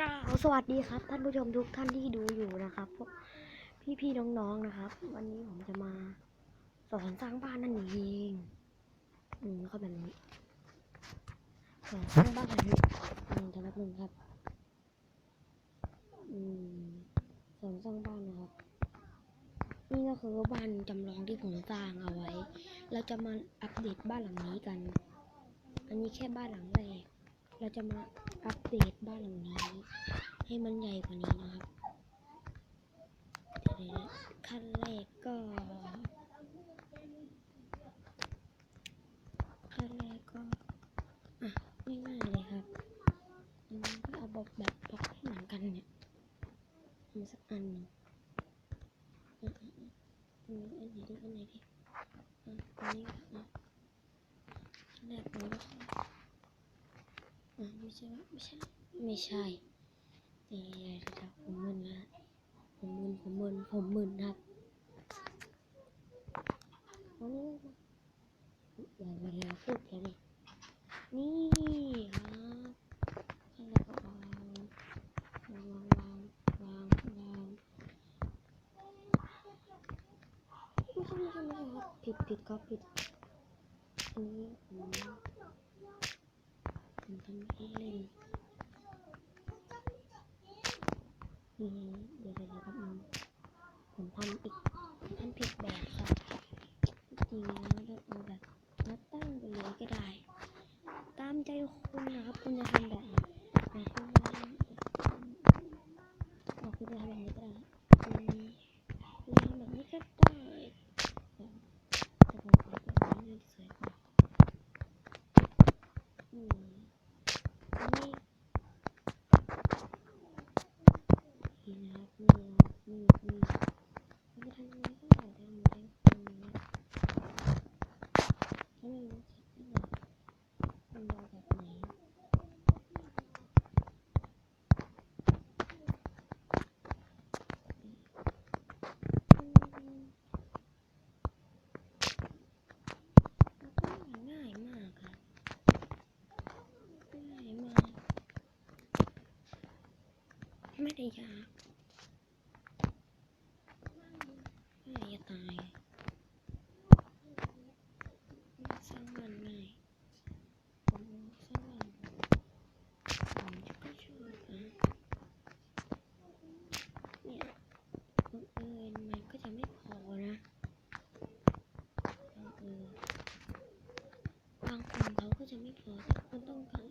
กราบสวัสดีครับ ท่านผู้ชมทุกท่านที่ดูอยู่นะครับพวกพี่ๆน้องๆนะครับ วันนี้ผมจะมาสอนสร้างบ้านนั่นเองอืมก็แบบนี้สอนสร้างบ้านแบบนี้อืมจะรับหนึ่งครับอืมสอนสร้างบ้านนะครับ นี่ก็คือบ้านจำลองที่ผมสร้างเอาไว้ เราจะมาอัปเดตบ้านหลังนี้กัน อันนี้แค่บ้านหลังแรกเราจะมา อัปเดตบ้านหลังนี้ ให้มันใหญ่กว่านี้นะครับเดี๋ยวขั้นแรกก็ขั้นแรกก็อะง่ายๆเลยครับอันนี้ก็เอาบล็อกแบบบล็อกให้เหมือนกันเนี่ยมีสักอันหนึ่งอะอะอะอันนี้อันไหนดีอันไหนดีอะอันนี้ก็อะขั้นแรกอันนี้ก็ อ่ไม่ใช่วะไม่ใช่ ไม่ใช่เดี๋ยวๆผมมึนละผมมึนผมมึนผมมึนครับโอันนี้อย่าเวลาพูดแล้วนี่นี่ครับแล้วก็วางวางวางวางวางไม่ใช่ไม่ใช่ไม่ใช่ครับผิดผิดครับผิดอันนี้ ผมผมทำเล่นเล่นนี่เดี๋ยวเดี๋ยวครับนึงผมทำอีกทำผิดแบบครับจริงแล้วเราเอาแบบมาตั้งไปเลยก็ได้ ตามใจคุณนะครับคุณจะทำแบบไหนอะคุณจะทำอ๋อคุณจะทำแบบนี้ก็ได้อืมคุณจะทำแบบนี้ก็ได้แต่ผมขอแบบนี้น่าจะสวยกว่าอืมอันนี้ นี่นะครับนี่นี่นี่มันจะทำยังไงก็ได้ทำยังไงทำยังไงถ้าไม่รู้จักนี่มันยาวแบบไหนง่ายมากครับง่ายมาก ไม่ได้ ยากไม่จะตายสร้างมันง่ายผมสร้างมันผมจะก็ชอบนะเนี่ยบังเอิญมันก็จะไม่พอนะเอิญบางคนเขาก็จะไม่พอแต่คนต้องการ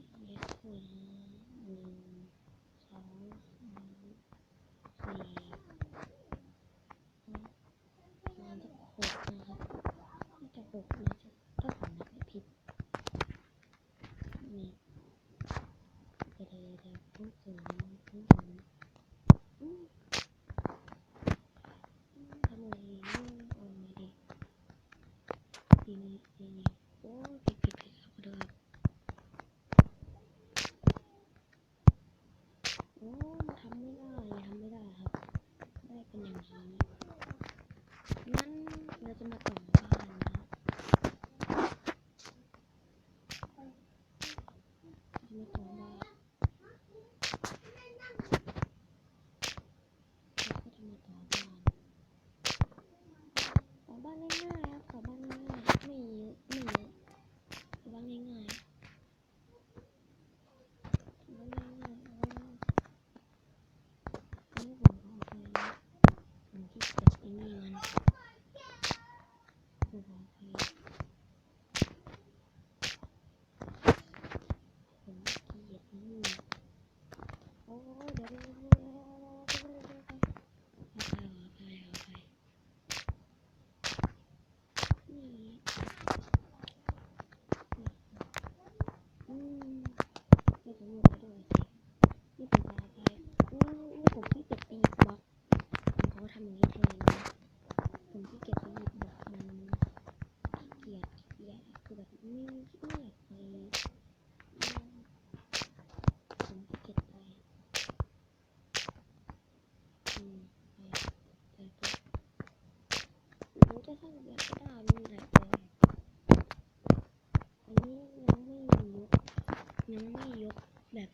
ยกแบบ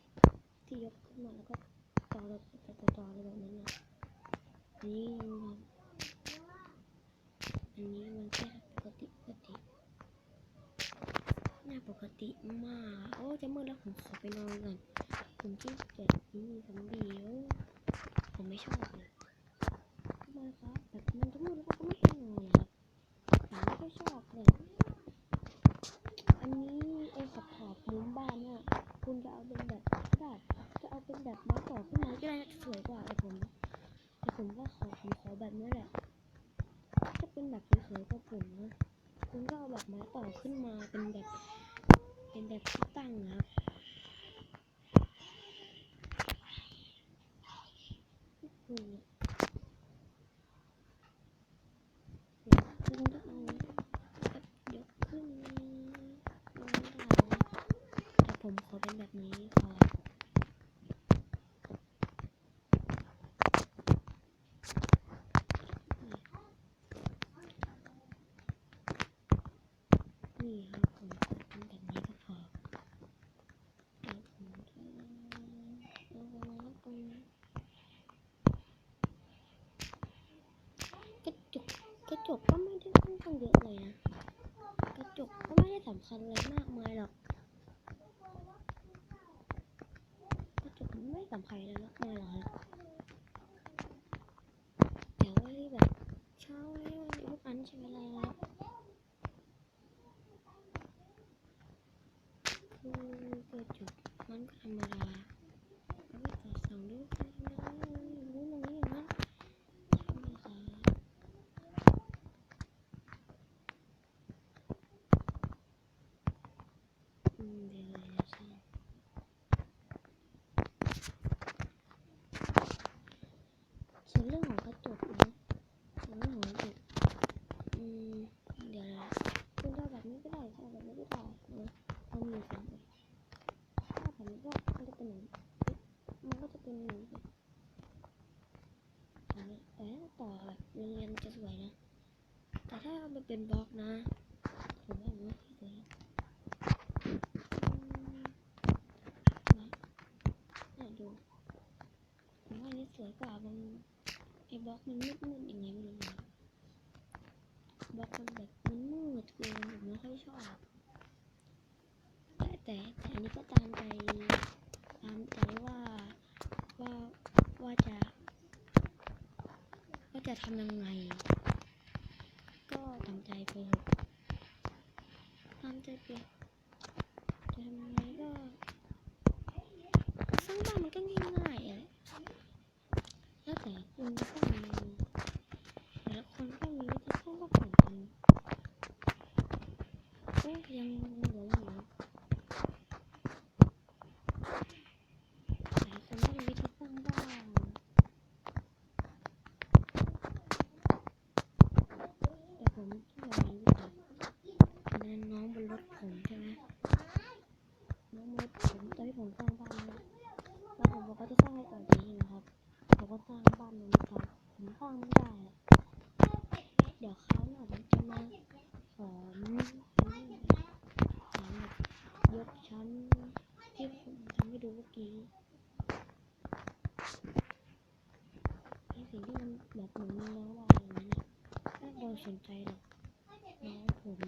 ที่ยกขึ้นมาแล้วก็เลยตัดต่อต่ออะไรแบบนั้นนะอันนี้มันอันนี้มันแค่ปกติปกติหน้าปกติมากโอ้จะมืดแล้วผมขอไปนอนก่อนผมที่เกิดมีสำลีโอ้ผมไม่ชอบเลยทำไมครับแบบมันจะมืดแล้วก็ไม่ให้นอนเลยครับผมไม่ค่อยชอบเลย อันนี้ไอ้ขอบขอบมุมบ้านเนี่ยคุณจะเอาเป็นแบบแบบจะเอาเป็นแบบไม้ต่อขึ้นมาก็ได้สวยกว่าไอ้ผมแต่ผมก็ขอผมขอแบบนี้แหละจะเป็นแบบสวยๆก็ผมนะ คุณก็เอาแบบไม้ต่อขึ้นมาเป็นแบบ เป็นแบบตั้งนะครับคุณก็เอาแบบยกขึ้นมาแต่ผมขอเป็นแบบนี้พอ นี่ครับผมขอเป็นแบบนี้ก็พอเดี๋ยวผมจะเอาวางไว้ตรงนี้กระจกกระจกก็ไม่ได้ค่อนข้างเยอะเลยนะกระจกก็ไม่ได้สำคัญอะไรมากมายหรอกกระจกไม่สำคัญอะไรมากมายหรอกครับเดี๋ยวไว้แบบเช้าไว้ลูกอันใช่ไหมล่ะครับคือกระจกมันก็ธรรมดาเอาไว้ต่อสองลูกก็ธรรมดาอย่างนู้นอย่างนี้อย่างนั้นใช่ไหมครับ อืมเดี๋ยวเดี๋ยวใช่ส่วนเรื่องของกระจกนะส่วนเรื่องของกระจกอืมเดี๋ยวนะคุณจะเอาแบบนี้ก็ได้ถ้าแบบนี้ก็ได้นะเอามีสองแบบถ้าแบบนี้ก็มันจะเป็นอย่างนี้มันก็จะเป็นอย่างนี้ อย่างนี้แต่ถ้าต่อแบบเรียงๆจะสวยนะ แต่ถ้าเอามาเป็นบล็อกนะ ผมว่ามันไม่ค่อยสวยเนี่ยดูผมว่านนี้สวยกว่ามันไอ้บล็อกมันมืดๆอย่างเงี้ยม่รู้นบล็อกมันแบบมันมืดเกินผมไม่ค่อยชอบ แต่แต่แต่อันนี้ก็ตามใจตามใจว่าว่าว่าจะ จะทำยังไง ก็ตามใจไปเถอะตามใจไปจะทำยังไงก็ สร้างบ้านมันก็ง่ายๆอะแล้วแต่คุณก็มีแต่ละคนก็มีวิธีสร้างบ้านเหมือนกันก็ยังเหลืออยู่หลายคนก็มีวิธีสร้างบ้านแต่ผมที่เรามีวิธีอันนั้นน้องบนรถผมใช่ไหมน้องบนรถผมตอนที่ผมสร้างบ้านเนี่ย แล้วผมบอกว่าจะสร้างให้ต่อดีนะครับผมก็สร้างบ้านมันครับผมสร้างไม่ได้อะเดี๋ยวคราวหน้าผมจะมาสอนสอนแบบยกชั้นที่ผมทำให้ดูเมื่อกี้ไอ้สิ่งที่มันแบบเหมือนมีน้องวายอย่างนี้นน่ะไม่โดน สนใจหรอกน้องผม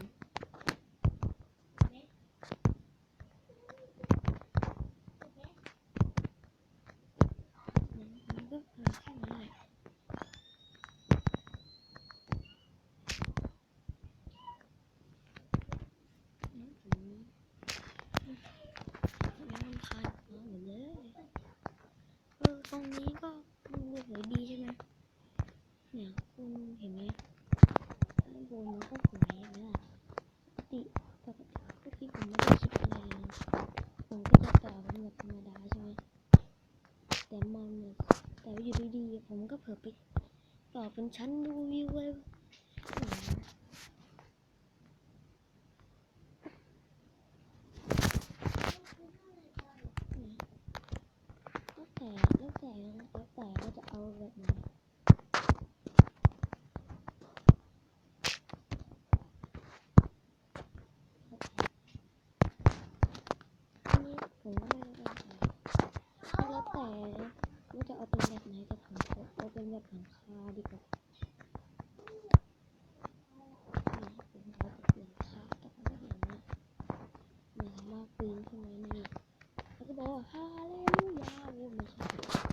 มันก็เออแค่นั้นแหละ น้ำผมน้ำคาญหัวหมดเลย เออตรงนี้ก็ดูสวยดีใช่ไหมเนี่ยคุณเห็นไหมด้านบนมันก็สวยเห็นไหมล่ะปกติปกติปกติผมไม่ได้คิดอะไรเลยนะผมก็จะต่อเป็นแบบธรรมดาใช่ไหมแต่มันเนี่ยแต่ว่าอยู่ดีๆ ผมก็เผลอไปต่อเป็นชั้นดูวิวเลยแล้วแต่แล้วแต่แล้วแต่ว่าจะเอาแบบไหนนนี้ผมก็ไม่ได้แล้วแต่ วแต่าจะเอาเป็นแบบไหนแต่ผมขอเอาเป็นแบบหลังคาดีกว่านี่ผมเอาแบบหลังคาแต่เอาแบบอนกันสามารถปีนขึ้นมานี่แล้วก็บอกว่าฮาเลลูยาไม่ใช่